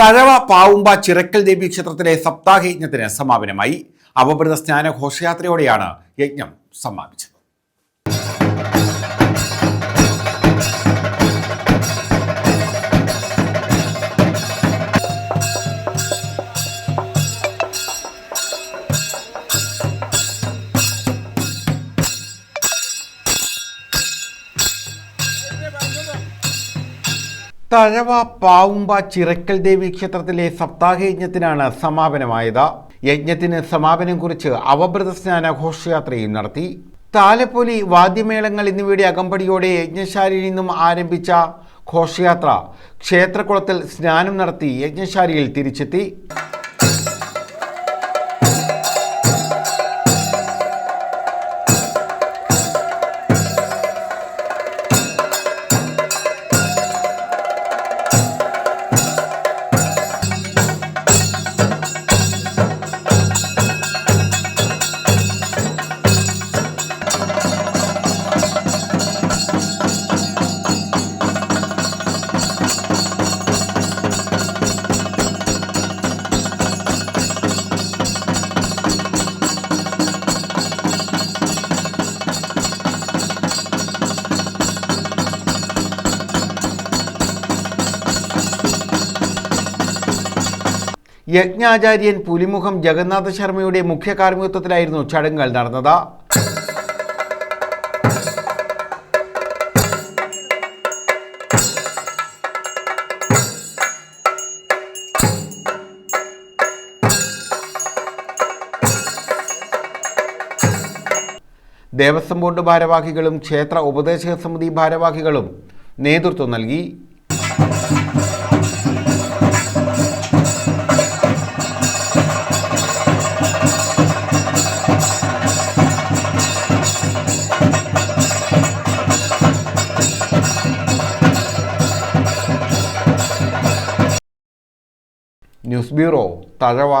തഴവ പാവുമ്പ ചിറക്കൽ ദേവി ക്ഷേത്രത്തിലെ സപ്താഹ യജ്ഞത്തിന് സമാപനമായി. അവഭൃത സ്നാന ഘോഷയാത്രയോടെയാണ് യജ്ഞം സമാപിച്ചത്. തഴവ പാവുമ്പ ചിറക്കൽ ദേവി ക്ഷേത്രത്തിലെ സപ്താഹ യജ്ഞത്തിനാണ് സമാപനമായത്. യജ്ഞത്തിന് സമാപനം കുറിച്ച് അവഭൃത സ്നാന ഘോഷയാത്രയും നടത്തി. താലപ്പൊലി വാദ്യമേളങ്ങൾ എന്നിവയുടെ അകമ്പടിയോടെ യജ്ഞശാലയിൽ നിന്നും ആരംഭിച്ച ഘോഷയാത്ര ക്ഷേത്രകുളത്തിൽ സ്നാനം നടത്തി യജ്ഞശാലയിൽ തിരിച്ചെത്തി. യജ്ഞാചാര്യൻ പുലിമുഖം ജഗന്നാഥ ശർമ്മയുടെ മുഖ്യ കാർമ്മികത്വത്തിലായിരുന്നു ചടങ്ങുകൾ നടന്നത്. ദേവസ്വം ബോർഡ് ഭാരവാഹികളും ക്ഷേത്ര ഉപദേശക സമിതി ഭാരവാഹികളും നേതൃത്വം നൽകി. News bureau Thazhava.